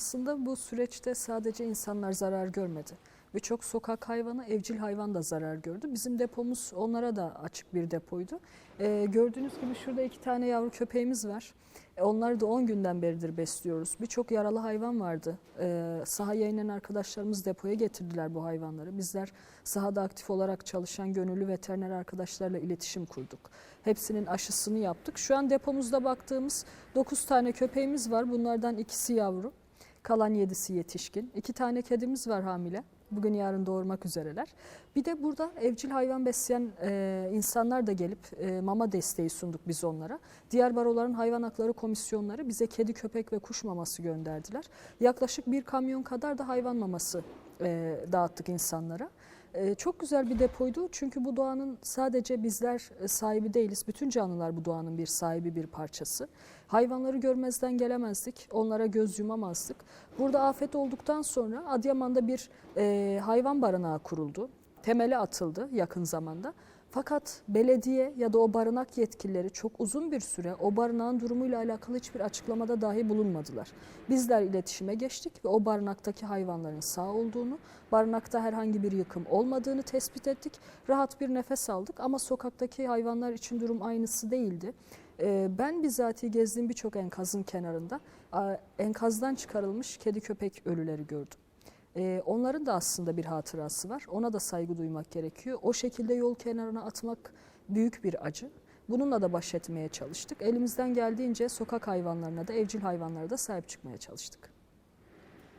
Aslında bu süreçte sadece insanlar zarar görmedi. Birçok sokak hayvanı, evcil hayvan da zarar gördü. Bizim depomuz onlara da açık bir depoydu. Ee, gördüğünüz gibi şurada iki tane yavru köpeğimiz var. E, Onları da 10 günden beridir besliyoruz. Birçok yaralı hayvan vardı. Ee, sahaya inen arkadaşlarımız depoya getirdiler bu hayvanları. Bizler sahada aktif olarak çalışan gönüllü veteriner arkadaşlarla iletişim kurduk. Hepsinin aşısını yaptık. Şu an depomuzda baktığımız 9 tane köpeğimiz var. Bunlardan ikisi yavru. Kalan 7'si yetişkin. İki tane kedimiz var hamile. Bugün yarın doğurmak üzereler. Bir de burada evcil hayvan besleyen e, insanlar da gelip e, mama desteği sunduk biz onlara. Diğer baroların hayvan hakları komisyonları bize kedi, köpek ve kuş maması gönderdiler. Yaklaşık bir kamyon kadar da hayvan maması e, dağıttık insanlara. E, çok güzel bir depoydu çünkü bu doğanın sadece bizler e, sahibi değiliz. Bütün canlılar bu doğanın bir sahibi, bir parçası. Hayvanları görmezden gelemezdik, onlara göz yumamazdık. Burada afet olduktan sonra Adıyaman'da bir e, hayvan barınağı kuruldu. Temeli atıldı yakın zamanda. Fakat belediye ya da o barınak yetkilileri çok uzun bir süre o barınağın durumuyla alakalı hiçbir açıklamada dahi bulunmadılar. Bizler iletişime geçtik ve o barınaktaki hayvanların sağ olduğunu, barınakta herhangi bir yıkım olmadığını tespit ettik. Rahat bir nefes aldık ama sokaktaki hayvanlar için durum aynısı değildi. Ee, Ben bizatihi gezdiğim birçok enkazın kenarında enkazdan çıkarılmış kedi köpek ölüleri gördüm. Ee, onların da aslında bir hatırası var. Ona da saygı duymak gerekiyor. O şekilde yol kenarına atmak büyük bir acı. Bununla da baş etmeye çalıştık. Elimizden geldiğince sokak hayvanlarına da evcil hayvanlara da sahip çıkmaya çalıştık.